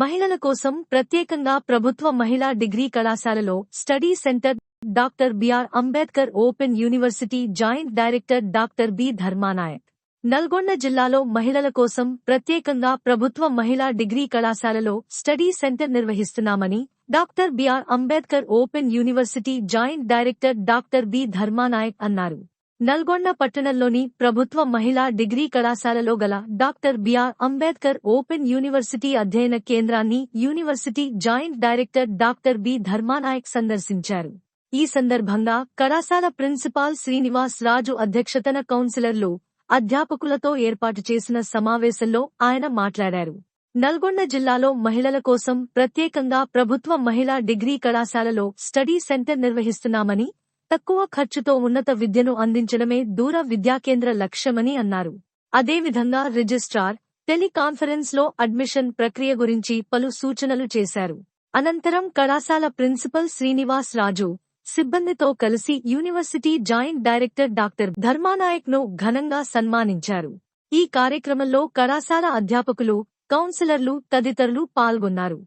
మహిళల కోసం ప్రత్యేకంగా ప్రభుత్వ మహిళా డిగ్రీ కళాశాలలో study centre doctor BR Ambedkar open university joint director doctor B. Dharmanayak. Nalgonda జిల్లాలో మహిళల కోసం ప్రత్యేకంగా ప్రభుత్వ మహిళా డిగ్రీ కళాశాలలో స్టడీ సెంటర్ నిర్వహిస్తున్నామని doctor BR Ambedkar open university joint director doctor B. Dharmanayak అన్నారు. నల్గొండ పట్టణంలోని ప్రభుత్వ మహిళా డిగ్రీ కళాశాలలో గల doctor BR Ambedkar open university అధ్యయన కేంద్రాన్ని university joint director doctor B Dharmanayak సందర్శించారు. ఈ సందర్భంగా కళాశాల ప్రిన్సిపాల్ శ్రీనివాస్ రాజు అధ్యక్షతన కౌన్సిలర్లు అధ్యాపకులతో ఏర్పాటు చేసిన సమావేశంలో ఆయన మాట్లాడారు. నల్గొండ జిల్లాలో మహిళల కోసం ప్రత్యేకంగా ప్రభుత్వ మహిళా డిగ్రీ కళాశాలలో స్టడీ సెంటర్ నిర్వహిస్తున్నామని తక్కువ ఖర్చుతో ఉన్నత విద్యను అందించడమే దూర విద్యాకేంద్ర లక్ష్యమని అన్నారు. అదేవిధంగా రిజిస్ట్రార్ టెలికాన్ఫరెన్స్లో అడ్మిషన్ ప్రక్రియ గురించి పలు సూచనలు చేశారు. అనంతరం కళాశాల ప్రిన్సిపల్ శ్రీనివాస్ రాజు సిబ్బందితో కలిసి యూనివర్సిటీ జాయింట్ డైరెక్టర్ డాక్టర్ ధర్మానాయక్ను ఘనంగా సన్మానించారు. ఈ కార్యక్రమంలో కళాశాల అధ్యాపకులు కౌన్సిలర్లు తదితరులు పాల్గొన్నారు.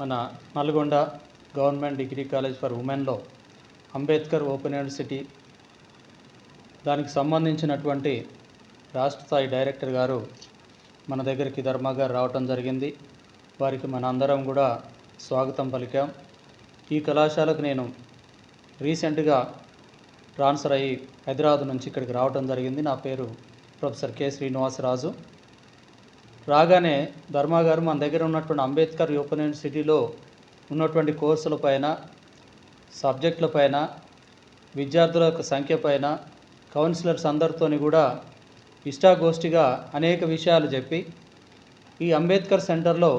మన Nalgonda government degree college for ఉమెన్లో Ambedkar open university దానికి సంబంధించినటువంటి రాష్ట్ర స్థాయి డైరెక్టర్ గారు మన దగ్గరికి ధర్మ గారు రావటం జరిగింది. వారికి మన అందరం కూడా స్వాగతం పలికాం. ఈ కళాశాలకు నేను రీసెంట్గా ట్రాన్స్ఫర్ అయ్యి హైదరాబాద్ నుంచి ఇక్కడికి రావడం జరిగింది. నా పేరు ప్రొఫెసర్ కె. శ్రీనివాసరాజు. రాగానే ధర్మాగారు మన దగ్గర ఉన్నటువంటి అంబేద్కర్ ఓపెన్ యూనివర్సిటీలో ఉన్నటువంటి కోర్సుల పైన సబ్జెక్టుల పైన విద్యార్థుల యొక్క సంఖ్య పైన కౌన్సిలర్స్ అందరితోని కూడా ఇష్టాగోష్ఠిగా అనేక విషయాలు చెప్పి ఈ అంబేద్కర్ సెంటర్లో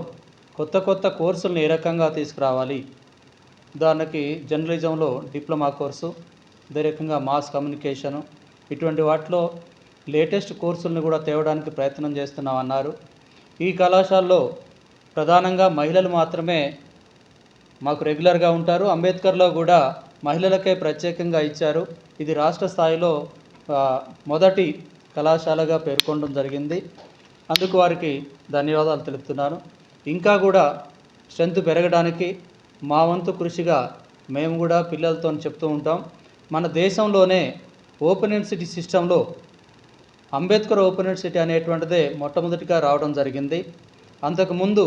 కొత్త కొత్త కోర్సులను ఏ రకంగా తీసుకురావాలి? ఉదాహరణకి జర్నలిజంలో డిప్లొమా కోర్సు అదే రకంగా మాస్ కమ్యూనికేషను ఇటువంటి వాటిలో లేటెస్ట్ కోర్సులను కూడా తేవడానికి ప్రయత్నం చేస్తున్నామన్నారు. ఈ కళాశాలలో ప్రధానంగా మహిళలు మాత్రమే మాకు రెగ్యులర్గా ఉంటారు. అంబేద్కర్లో కూడా మహిళలకే ప్రత్యేకంగా ఇచ్చారు. ఇది రాష్ట్ర స్థాయిలో మొదటి కళాశాలగా పేర్కొనడం జరిగింది. అందుకు వారికి ధన్యవాదాలు తెలుపుతున్నాను. ఇంకా కూడా స్ట్రెంత్ పెరగడానికి మా వంతు కృషిగా మేము కూడా పిల్లలతో చెప్తూ ఉంటాం. మన దేశంలోనే ఓపెన్ యూనివర్సిటీ సిస్టంలో అంబేద్కర్ ఓపెన్ యూనివర్సిటీ అనేటువంటిదే మొట్టమొదటిగా రావడం జరిగింది. అంతకుముందు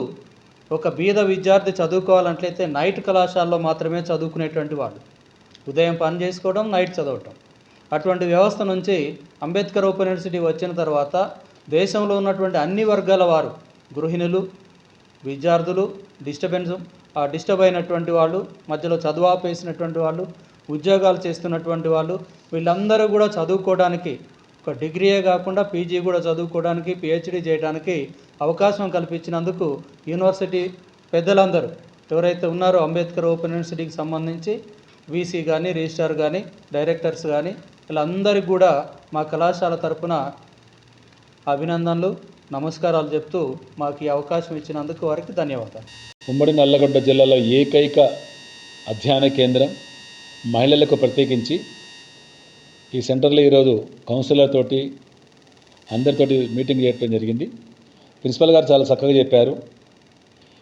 ఒక బీద విద్యార్థి చదువుకోవాలంటే నైట్ కళాశాలలో మాత్రమే చదువుకునేటువంటి వాళ్ళు ఉదయం పని చేసుకోవడం నైట్ చదవటం. అటువంటి వ్యవస్థ నుంచి అంబేద్కర్ ఓపెన్ యూనివర్సిటీ వచ్చిన తర్వాత దేశంలో ఉన్నటువంటి అన్ని వర్గాల వారు గృహిణులు విద్యార్థులు డిస్టర్బెన్స్ ఆ డిస్టర్బ్ అయినటువంటి వాళ్ళు మధ్యలో చదువు ఆపేసినటువంటి వాళ్ళు ఉద్యోగాలు చేస్తున్నటువంటి వాళ్ళు వీళ్ళందరూ కూడా చదువుకోవడానికి ఒక డిగ్రీయే కాకుండా పీజీ కూడా చదువుకోవడానికి పిహెచ్డీ చేయడానికి అవకాశం కల్పించినందుకు యూనివర్సిటీ పెద్దలందరూ ఎవరైతే ఉన్నారో అంబేద్కర్ ఓపెన్ యూనివర్సిటీకి సంబంధించి వీసీ కానీ రిజిస్ట్రార్ కానీ డైరెక్టర్స్ కానీ వీళ్ళందరికీ కూడా మా కళాశాల తరపున అభినందనలు నమస్కారాలు చెప్తూ మాకు ఈ అవకాశం ఇచ్చినందుకు వారికి ధన్యవాదాలు. ఉమ్మడి నల్లగొండ జిల్లాలో ఏకైక అధ్యయన కేంద్రం మహిళలకు ప్రత్యేకించి ఈ సెంటర్లో ఈరోజు కౌన్సిలర్ తోటి అందరితోటి మీటింగ్ చేయడం జరిగింది. ప్రిన్సిపల్ గారు చాలా చక్కగా చెప్పారు.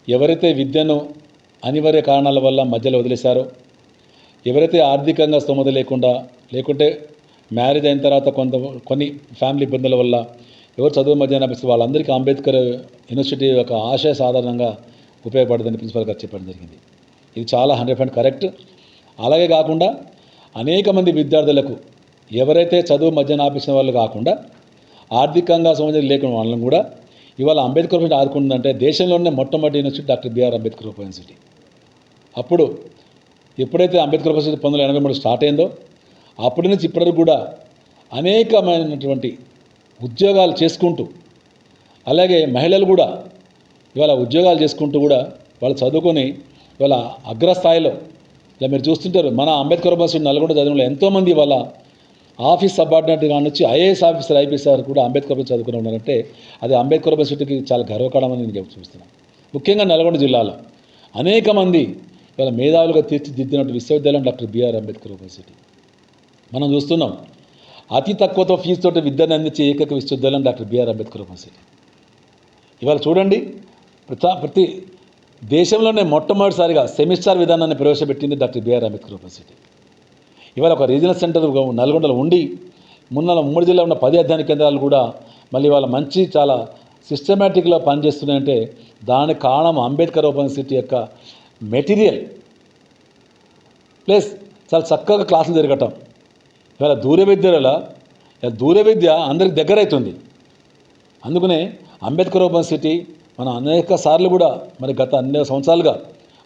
ఎవరైతే విద్యను అనివార్య కారణాల వల్ల మధ్యలో వదిలేశారో ఎవరైతే ఆర్థికంగా స్తోమత లేకుండా లేకుంటే మ్యారేజ్ అయిన తర్వాత కొంత కొన్ని ఫ్యామిలీ ఇబ్బందుల వల్ల ఎవరు చదువు మధ్య అనిపిస్తే వాళ్ళందరికీ అంబేద్కర్ యూనివర్సిటీ యొక్క ఆశయ సాధారణంగా ఉపయోగపడుతుందని ప్రిన్సిపల్ గారు చెప్పడం జరిగింది. ఇది చాలా హండ్రెడ్ పర్సెంట్ కరెక్ట్. అలాగే కాకుండా అనేక మంది విద్యార్థులకు ఎవరైతే చదువు మధ్యాహ్నం ఆపేసిన వాళ్ళు కాకుండా ఆర్థికంగా సమాజం లేకుండా వాళ్ళని కూడా ఇవాళ అంబేద్కర్ యూనివర్సిటీ ఆదుకుంటుందంటే దేశంలోనే మొట్టమొదటి university doctor BR Ambedkar university. అప్పుడు ఎప్పుడైతే అంబేద్కర్ యూనివర్సిటీ పంతొమ్మిది ఎనభై మూడు స్టార్ట్ అయిందో అప్పటి నుంచి ఇప్పటివరకు కూడా అనేకమైనటువంటి ఉద్యోగాలు చేసుకుంటూ అలాగే మహిళలు కూడా ఇవాళ ఉద్యోగాలు చేసుకుంటూ కూడా వాళ్ళు చదువుకొని ఇవాళ అగ్రస్థాయిలో ఇలా మీరు చూస్తుంటారు మన అంబేద్కర్ యూనివర్సిటీ నల్గొండ చదువులో ఎంతోమంది ఇవాళ ఆఫీస్ సబార్డినేట్ కానిచ్చి ఐఏఎస్ ఆఫీసర్ ఐపీఎస్ఆర్ కూడా అంబేద్కర్ యూనివర్సిటీ చదువుకుని ఉన్నారంటే అది అంబేద్కర్ యూనివర్సిటీకి చాలా గర్వకారణమని నేను చూపిస్తున్నాను చూస్తున్నాను ముఖ్యంగా నల్గొండ జిల్లాలో అనేక మంది ఇవాళ మేధావులుగా తీర్చిదిద్దినట్టు విశ్వవిద్యాలయం డాక్టర్ బిఆర్ అంబేద్కర్ యూనివర్సిటీ. మనం చూస్తున్నాం అతి తక్కువతో ఫీజుతో విద్యను అందించే ఏకైక విశ్వవిద్యాలయం డాక్టర్ బిఆర్ అంబేద్కర్ యూనివర్సిటీ. ఇవాళ చూడండి ప్రతి ప్రతి దేశంలోనే మొట్టమొదటిసారిగా సెమిస్టార్ విధానాన్ని ప్రవేశపెట్టింది డాక్టర్ బిఆర్ అంబేద్కర్ యూనివర్సిటీ. ఇవాళ ఒక రీజనల్ సెంటర్ నల్గొండలో ఉండి మున్న ఉమ్మడి జిల్లా ఉన్న పది అధ్యయన కేంద్రాలు కూడా మళ్ళీ వాళ్ళ మంచి చాలా సిస్టమేటిక్గా పనిచేస్తున్నాయంటే దానికి కారణం అంబేద్కర్ ఓపెన్ సిటీ యొక్క మెటీరియల్. ప్లస్ చాలా చక్కగా క్లాసులు జరగటం. ఇవాళ దూర విద్యల దూర విద్య అందరికి దగ్గర అవుతుంది. అందుకనే అంబేద్కర్ ఓపెన్ సిటీ మనం అనేక సార్లు కూడా మరి గత అనేక సంవత్సరాలుగా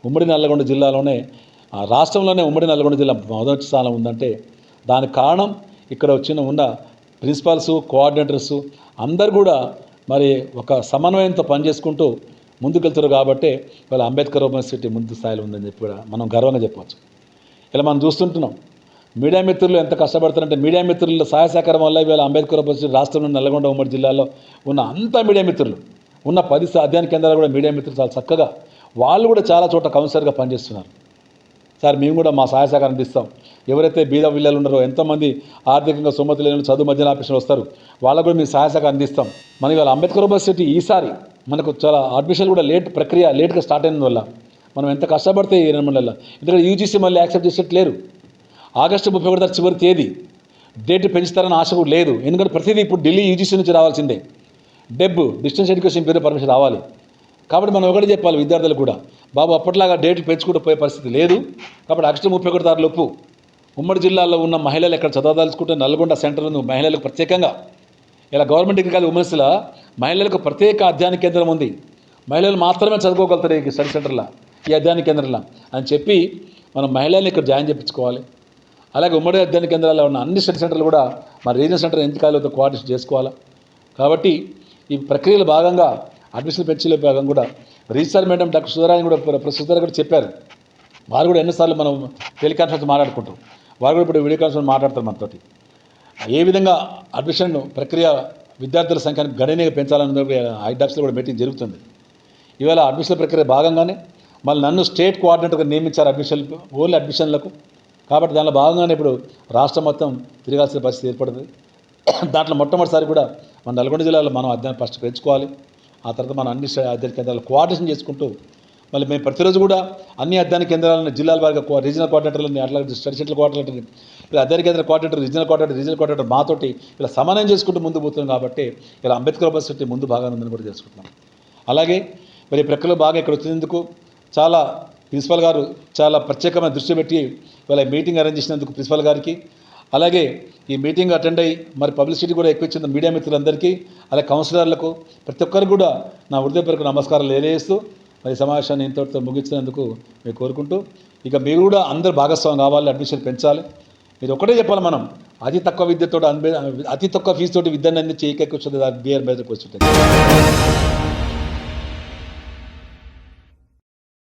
ఉమ్మడి నల్లగొండ జిల్లాలోనే ఆ రాష్ట్రంలోనే ఉమ్మడి నల్గొండ జిల్లా మొదటి స్థానం ఉందంటే దానికి కారణం ఇక్కడ వచ్చిన ఉన్న ప్రిన్సిపాల్స్ కోఆర్డినేటర్స్ అందరు కూడా మరి ఒక సమన్వయంతో పనిచేసుకుంటూ ముందుకెళ్తారు కాబట్టి వాళ్ళ అంబేద్కర్ యూనివర్సిటీ ముందు స్థాయిలో ఉందని చెప్పి కూడా మనం గర్వంగా చెప్పవచ్చు. ఇలా మనం చూస్తుంటున్నాం. మీడియా మిత్రులు ఎంత కష్టపడుతున్నారంటే మీడియా మిత్రుల సహాయ సహకారం వల్ల ఇవాళ అంబేద్కర్ యూనివర్సిటీ రాష్ట్రంలో నల్గొండ ఉమ్మడి జిల్లాలో ఉన్న అంత మీడియా మిత్రులు ఉన్న పది అధ్యయన కేంద్రాలు కూడా మీడియా మిత్రులు చాలా చక్కగా వాళ్ళు కూడా చాలా చోట్ల కౌన్సిలర్గా పనిచేస్తున్నారు. సార్ మేము కూడా మా సహాయ సహకారం అందిస్తాం. ఎవరైతే బీద పిల్లలు ఉన్నారో ఎంతోమంది ఆర్థికంగా సుమతి లేని చదువు మధ్యన ఆపరేషన్ వస్తారు వాళ్ళకు కూడా మేము సహాయ సహకారం అందిస్తాం. మన ఇవాళ అంబేద్కర్ యూనివర్సిటీ ఈసారి మనకు చాలా అడ్మిషన్ కూడా లేట్ ప్రక్రియ లేట్గా స్టార్ట్ అయిన వల్ల మనం ఎంత కష్టపడితే ఈ రెండు నెలల ఎందుకంటే యూజీసీ మళ్ళీ యాక్సెప్ట్ చేసేట్లేరు. ఆగస్టు ముప్పై ఒకటి చివరి తేదీ డేట్ పెంచుతారని ఆశ కూడా లేదు. ఎందుకంటే ప్రతిదీ ఇప్పుడు ఢిల్లీ యూజీసీ నుంచి రావాల్సిందే. డెబ్ డిస్టెన్స్ ఎడ్యుకేషన్ పేరు పర్మిషన్ రావాలి. కాబట్టి మనం ఒకటి చెప్పాలి విద్యార్థులకు కూడా. బాబు అప్పట్లాగా డేట్లు పెంచుకుంటూ పోయే పరిస్థితి లేదు. కాబట్టి ఆగస్టు ముప్పై ఒకటి తారీఖు లోపు ఉమ్మడి జిల్లాలో ఉన్న మహిళలు ఎక్కడ చదవదలుచుకుంటే నల్గొండ సెంటర్ ఉంది మహిళలకు ప్రత్యేకంగా. ఇలా గవర్నమెంట్ డిగ్రీ కాలేజ్ ఉమెన్స్లో మహిళలకు ప్రత్యేక అధ్యయన కేంద్రం ఉంది. మహిళలు మాత్రమే చదువుకోగలుగుతారు ఈ స్టడీ సెంటర్లో ఈ అధ్యయన కేంద్రంలో అని చెప్పి మనం మహిళల్ని ఇక్కడ జాయిన్ చేయించుకోవాలి అలాగే ఉమ్మడి అధ్యయన కేంద్రాల్లో ఉన్న అన్ని స్టడీ సెంటర్లు కూడా మన రీజనల్ సెంటర్ ఎంతకాలతో కోఆర్డినేషన్ చేసుకోవాలా. కాబట్టి ఈ ప్రక్రియలో భాగంగా అడ్మిషన్ పెంచే భాగం కూడా రిజిస్టర్ మేడం డాక్టర్ సుధరాని కూడా ప్రొఫెసర్ కూడా చెప్పారు. వారు కూడా ఎన్నిసార్లు మనం టెలికాన్ఫరెన్స్ మాట్లాడుకుంటాం. వారు కూడా ఇప్పుడు వీడియో కాన్ఫరెన్స్ మాట్లాడతారు మనతోటి. ఏ విధంగా అడ్మిషన్ ప్రక్రియ విద్యార్థుల సంఖ్యను గణనీయంగా పెంచాలన్న ఐడాక్స్లో కూడా మీటింగ్ జరుగుతుంది. ఇవాళ అడ్మిషన్ ప్రక్రియ భాగంగానే మళ్ళీ నన్ను స్టేట్ కోఆర్డినేటర్గా నియమించారు అడ్మిషన్ ఓన్లీ అడ్మిషన్లకు. కాబట్టి దానిలో భాగంగానే ఇప్పుడు రాష్ట్రం మొత్తం తిరగాల్సిన పరిస్థితి ఏర్పడుతుంది. దాంట్లో మొట్టమొదటిసారి కూడా మన నల్గొండ జిల్లాలో మనం అధ్యయనం ఫస్ట్ పెంచుకోవాలి. ఆ తర్వాత మనం అన్ని అధ్యయన కేంద్రాలు కోఆర్డినేషన్ చేసుకుంటూ మళ్ళీ మేము ప్రతిరోజు కూడా అన్ని అధ్యయన కేంద్రాలను జిల్లాల వారిగా కో- రీజనల్ కోఆర్డినేటర్లని అట్లా స్టడీ సెంటర్ కోఆర్డినేటర్ని ఇలా అధ్యయన కేంద్ర coordinator regional coordinator regional coordinator మాతోటి ఇలా సమన్వయం చేసుకుంటూ ముందు పోతున్నాం కాబట్టి ఇలా అంబేద్కర్ యూనివర్సిటీ ముందు భాగాన్ని ఉందని కూడా తెలుసుకుంటున్నాం. అలాగే మరి ఈ ప్రక్రియలో బాగా ఇక్కడ వచ్చినందుకు చాలా ప్రిన్సిపల్ గారు చాలా ప్రత్యేకమైన దృష్టి పెట్టి ఇవాళ మీటింగ్ అరేంజ్ చేసినందుకు ప్రిన్సిపల్ గారికి అలాగే ఈ మీటింగ్ అటెండ్ అయ్యి మరి పబ్లిసిటీ కూడా ఎక్కువ ఇచ్చిన మీడియా మిత్రులందరికీ అలాగే కౌన్సిలర్లకు ప్రతి ఒక్కరికి కూడా నా హృదయపూర్వక నమస్కారాలు తెలియజేస్తూ మరి సమావేశాన్ని ఇంతటితో ముగించినందుకు మేము కోరుకుంటూ ఇక మీరు కూడా అందరు భాగస్వామ్యం కావాలి అడ్మిషన్ పెంచాలి మీరు ఒకటే చెప్పాలి మనం అతి తక్కువ విద్యతో అతి తక్కువ ఫీజుతోటి విద్యను అందించి ఏకైక వచ్చింది బిఆర్ మీద వచ్చింది